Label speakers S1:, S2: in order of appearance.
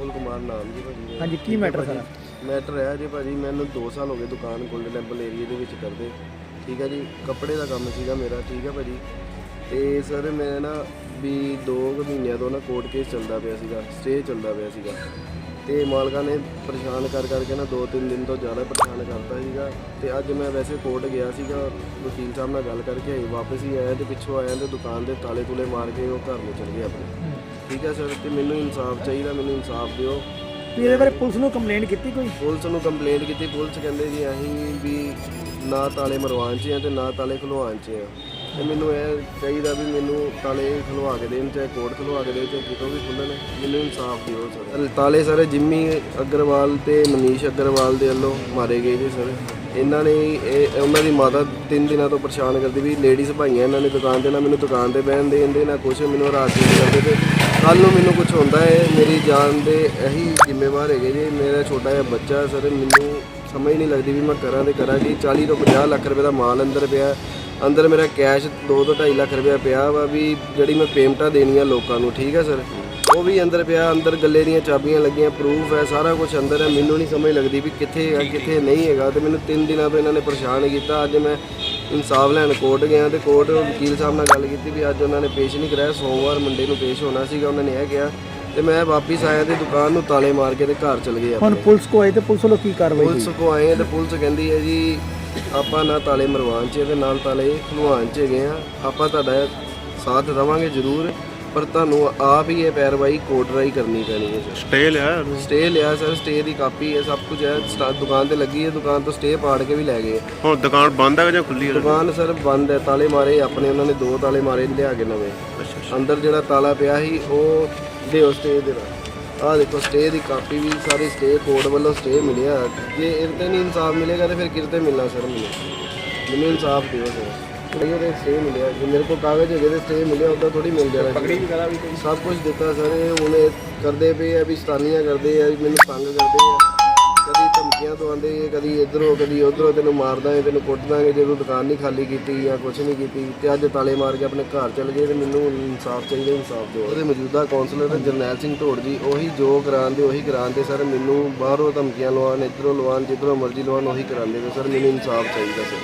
S1: ਰਾਹੁਲ ਕੁਮਾਰ ਨਾਮ ਜੀ ਭਾਜੀ ਮੇਰਾ।
S2: ਹਾਂਜੀ ਕੀ ਮੈਟਰ ਸਾਰਾ?
S1: ਮੈਟਰ ਹੈ ਜੀ ਭਾਜੀ ਮੈਨੂੰ 2 ਸਾਲ ਹੋ ਗਏ ਦੁਕਾਨ ਗੋਲਡਨ ਟੈਂਪਲ ਏਰੀਆ ਦੇ ਵਿੱਚ ਕਰਦੇ। ਠੀਕ ਹੈ ਜੀ ਕੱਪੜੇ ਦਾ ਕੰਮ ਸੀਗਾ ਮੇਰਾ ਠੀਕ ਹੈ ਭਾਜੀ। ਤੇ ਸਰ ਮੈਂ ਨਾ ਵੀ 2 ਮਹੀਨਿਆਂ ਤੋਂ ਨਾ ਕੋਰਟ ਕੇਸ ਚੱਲਦਾ ਪਿਆ ਸੀਗਾ ਸਟੇ ਚੱਲਦਾ ਪਿਆ ਸੀਗਾ। ਤੇ ਮਾਲਕਾਂ ਨੇ ਪਰੇਸ਼ਾਨ ਕਰ ਕਰਕੇ ਨਾ 2-3 ਦਿਨ ਤੋਂ ਜ਼ਿਆਦਾ ਪਰੇਸ਼ਾਨ ਕਰਤਾ ਸੀਗਾ। ਤੇ ਅੱਜ ਮੈਂ ਵੈਸੇ ਕੋਰਟ ਗਿਆ ਸੀਗਾ ਵਕੀਲ ਸਾਹਿਬ ਨਾਲ ਗੱਲ ਕਰਕੇ ਆਈ ਵਾਪਸ ਹੀ ਆਇਆ ਤੇ ਪਿੱਛੋਂ ਆਇਆ ਤੇ ਦੁਕਾਨ ਦੇ ਤਾਲੇ ਤੁਲੇ ਮਾਰ ਕੇ ਉਹ ਘਰ ਨੂੰ ਚਲ ਗਿਆ ਆਪਣੇ। ਠੀਕ ਹੈ ਸਰ ਤੇ ਮੈਨੂੰ ਇਨਸਾਫ ਚਾਹੀਦਾ ਮੈਨੂੰ ਇਨਸਾਫ ਦਿਓ।
S2: ਵੀ ਇਹਦੇ ਬਾਰੇ ਪੁਲਿਸ ਨੂੰ ਕੰਪਲੇਂਟ ਕੀਤੀ ਕੋਈ?
S1: ਪੁਲਿਸ ਨੂੰ ਕੰਪਲੇਂਟ ਕੀਤੀ ਪੁਲਿਸ ਕਹਿੰਦੇ ਜੀ ਅਸੀਂ ਵੀ ਨਾ ਤਾਲੇ ਮਰਵਾਉਣ 'ਚ ਆ ਤੇ ਨਾ ਤਾਲੇ ਖਲਵਾਉਣ 'ਚ ਆ। ਤੇ ਮੈਨੂੰ ਇਹ ਚਾਹੀਦਾ ਵੀ ਮੈਨੂੰ ਤਾਲੇ ਖਲਵਾ ਕੇ ਦੇਣ, ਚਾਹੇ ਕੋਰਟ ਖਲਵਾ ਕੇ ਦੇਣ, ਚਾਹੇ ਕਿਤੋਂ ਵੀ ਖੁੱਲਣ ਮੈਨੂੰ ਇਨਸਾਫ ਦਿਓ ਸਰ। ਤਾਲੇ ਸਾਰੇ, ਜਿੰਮੀ ਅਗਰਵਾਲ ਤੇ ਮਨੀਸ਼ ਅਗਰਵਾਲ ਦੇ ਵੱਲੋਂ ਮਾਰੇ ਗਏ ਜੀ ਸਰ। ਇਹਨਾਂ ਨੇ ਇਹ, ਉਹਨਾਂ ਦੀ ਮਾਤਾ ਤਿੰਨ ਦਿਨਾਂ ਤੋਂ ਪਰੇਸ਼ਾਨ ਕਰਦੀ ਵੀ ਲੇਡੀਜ਼ ਭਾਈਆਂ ਇਹਨਾਂ ਨੇ ਦੁਕਾਨ ਤੇ ਨਾ ਮੈਨੂੰ ਦੁਕਾਨ ਤੇ ਬਹਿਣ ਦੇ ਦਿੰਦੇ ਨਾ ਕੁਛ, ਮੈਨੂੰ ਰਾਤ ਨੂੰ ਕਰਦੇ ਤੇ ਕੱਲ ਨੂੰ ਮੈਨੂੰ ਕੁਝ ਹੁੰਦਾ ਹੈ, ਮੇਰੀ ਜਾਨ ਦੇ ਇਹੀ ਜ਼ਿੰਮੇਵਾਰ ਹੈਗੇ ਜੀ। ਮੇਰਾ ਛੋਟਾ ਜਿਹਾ ਬੱਚਾ ਸਰ, ਮੈਨੂੰ ਸਮਝ ਨਹੀਂ ਲੱਗਦੀ ਵੀ ਮੈਂ ਕਰਾਂ ਤੇ ਕਰਾਂ ਕੀ। 40 ਤੋਂ 50 ਲੱਖ ਰੁਪਏ ਦਾ ਮਾਲ ਅੰਦਰ ਪਿਆ ਅੰਦਰ ਮੇਰਾ ਕੈਸ਼ 2 ਤੋਂ 2.5 ਲੱਖ ਰੁਪਏ ਪਿਆ ਵਾ ਵੀ ਜਿਹੜੀ ਮੈਂ ਪੇਮੈਂਟਾਂ ਦੇਣੀਆਂ ਲੋਕਾਂ ਨੂੰ ਠੀਕ ਹੈ ਸਰ ਉਹ ਵੀ ਅੰਦਰ ਪਿਆ ਅੰਦਰ ਗੱਲੇ ਦੀਆਂ ਚਾਬੀਆਂ ਲੱਗੀਆਂ ਪ੍ਰੂਫ ਹੈ ਸਾਰਾ ਕੁਝ ਅੰਦਰ ਹੈ। ਮੈਨੂੰ ਨਹੀਂ ਸਮਝ ਲੱਗਦੀ ਵੀ ਕਿੱਥੇ ਹੈਗਾ ਕਿੱਥੇ ਨਹੀਂ ਹੈਗਾ ਤੇ ਮੈਨੂੰ 3 ਦਿਨਾਂ ਤੋਂ ਇਹਨਾਂ ਨੇ ਪਰੇਸ਼ਾਨ ਕੀਤਾ। ਅੱਜ ਮੈਂ ਇਨਸਾਫ ਲੈਣ ਕੋਰਟ ਗਿਆ ਤੇ ਕੋਰਟ ਵਕੀਲ ਸਾਹਿਬ ਨਾਲ ਗੱਲ ਕੀਤੀ ਵੀ ਅੱਜ ਉਹਨਾਂ ਨੇ ਪੇਸ਼ ਨਹੀਂ ਕਰਾਇਆ ਸੋਮਵਾਰ ਮੰਡੇ ਨੂੰ ਪੇਸ਼ ਹੋਣਾ ਸੀਗਾ ਉਹਨਾਂ ਨੇ ਇਹ ਕਿਹਾ ਤੇ ਮੈਂ ਵਾਪਿਸ ਆਇਆ ਤੇ ਦੁਕਾਨ ਨੂੰ ਤਾਲੇ ਮਾਰ ਕੇ ਤੇ ਘਰ ਚਲ ਗਏ
S2: ਹੁਣ ਪੁਲਿਸ ਕੋ ਆਏ ਤੇ ਪੁਲਿਸ ਵੱਲੋਂ ਕੀ ਕਾਰਵਾਈ
S1: ਪੁਲਿਸ ਕੋ ਆਏ ਤੇ ਪੁਲਿਸ ਕਹਿੰਦੀ ਹੈ ਜੀ ਆਪਾਂ ਨਾ ਤਾਲੇ ਮਰਵਾਉਣ ਚ ਤੇ ਨਾਲ ਤਾਲੇ ਖਲਵਾਉਣ ਚ ਹੈਗੇ ਆ। ਆਪਾਂ ਤੁਹਾਡਾ ਸਾਥ ਦੇਵਾਂਗੇ ਜ਼ਰੂਰ ਪਰ ਤੁਹਾਨੂੰ ਆਪ ਹੀ ਇਹ ਪੈਰਵਾਈ ਕੋਰਟ ਰਾਈ ਕਰਨੀ ਪੈਣੀ ਹੈ ਸਰ।
S3: ਸਟੇ ਲਿਆ
S1: ਸਟੇ ਲਿਆ ਸਰ ਸਟੇ ਦੀ ਕਾਪੀ ਹੈ ਸਭ ਕੁਝ ਹੈ। ਸਟਾ- ਦੁਕਾਨ ਤੇ ਲੱਗੀ ਹੈ ਦੁਕਾਨ ਤੋਂ ਸਟੇ ਪਾੜ ਕੇ ਵੀ ਲੈ ਗਏ
S3: ਹੁਣ ਦੁਕਾਨ ਬੰਦ ਹੈ ਜਾਂ ਖੁੱਲੀ ਹੈ?
S1: ਦੁਕਾਨ ਸਰ ਬੰਦ ਹੈ ਤਾਲੇ ਮਾਰੇ ਆਪਣੇ ਉਹਨਾਂ ਨੇ ਦੋ ਤਾਲੇ ਮਾਰੇ ਲਿਆ ਕੇ ਨਵੇਂ। ਅੰਦਰ ਜਿਹੜਾ ਤਾਲਾ ਪਿਆ ਸੀ ਉਹ ਦਿਓ ਸਟੇ ਦੇ ਆਹ ਦੇਖੋ ਸਟੇ ਦੀ ਕਾਪੀ ਵੀ ਸਾਰੀ ਸਟੇ ਕੋਰਟ ਵੱਲੋਂ ਸਟੇ ਮਿਲਿਆ ਜੇ ਇਹਦੇ ਨਹੀਂ ਇਨਸਾਫ ਮਿਲੇਗਾ ਤੇ ਫਿਰ ਕਿਰਤੇ ਮਿਲਣਾ ਸਰ ਮੈਨੂੰ? ਮੈਨੂੰ ਇਨਸਾਫ ਦਿਓ ਸਰ। ਇਹ ਉਹਦੇ ਸਟੇ ਮਿਲਿਆ। ਜੇ ਮੇਰੇ ਕੋਲ ਕਾਗਜ਼ ਹੈਗੇ ਤੇ ਸਟੇ ਮਿਲਿਆ ਉਦਾਂ ਥੋੜੀ ਮਿਲ ਜਾਣਾ। ਪਗੜੀ ਵਗੈਰਾ ਵੀ ਸਭ ਕੁਝ ਦਿੱਤਾ ਸਰ ਇਹ ਹੁਣ ਇਹ ਕਰਦੇ ਪਏ ਆ ਵੀ ਸਤਾਨੀਆਂ ਕਰਦੇ ਆ ਮੈਨੂੰ ਤੰਗ ਕਰਦੇ ਆ। ਧਮਕੀਆਂ ਤੋਂ ਆਂਦੇ ਕਦੀ ਇਧਰੋਂ, ਕਦੀ ਉਧਰੋਂ, ਤੈਨੂੰ ਮਾਰ ਦਾਂਗੇ ਤੈਨੂੰ ਕੁੱਟ ਦਾਂਗੇ, ਜੇ ਤੂੰ ਦੁਕਾਨ ਨਹੀਂ ਖਾਲੀ ਕੀਤੀ ਜਾਂ ਕੁਝ ਨਹੀਂ ਕੀਤੀ ਤੇ ਅੱਜ ਤਾਲੇ ਮਾਰ ਕੇ ਆਪਣੇ ਘਰ ਚਲੇ ਗਏ ਤੇ ਮੈਨੂੰ ਇਨਸਾਫ ਚਾਹੀਦਾ, ਇਨਸਾਫ ਦਿਓ। ਉਹਦੇ ਮੌਜੂਦਾ ਕਾਉਂਸਲਰ ਜਰਨੈਲ ਸਿੰਘ ਢੋੜ ਜੀ, ਉਹੀ ਜੋ ਕਰਾਉਂਦੇ ਉਹੀ ਕਰਾਉਂਦੇ ਸਰ, ਮੈਨੂੰ ਬਾਹਰੋਂ ਧਮਕੀਆਂ ਲਵਾਉਣ, ਇਧਰੋਂ ਲਵਾਉਣ, ਜਿੱਧਰੋਂ ਮਰਜ਼ੀ ਲਵਾਉਣ, ਉਹੀ ਕਰਾਉਂਦੇ ਨੇ ਸਰ, ਮੈਨੂੰ ਇਨਸਾਫ ਚਾਹੀਦਾ ਸਰ।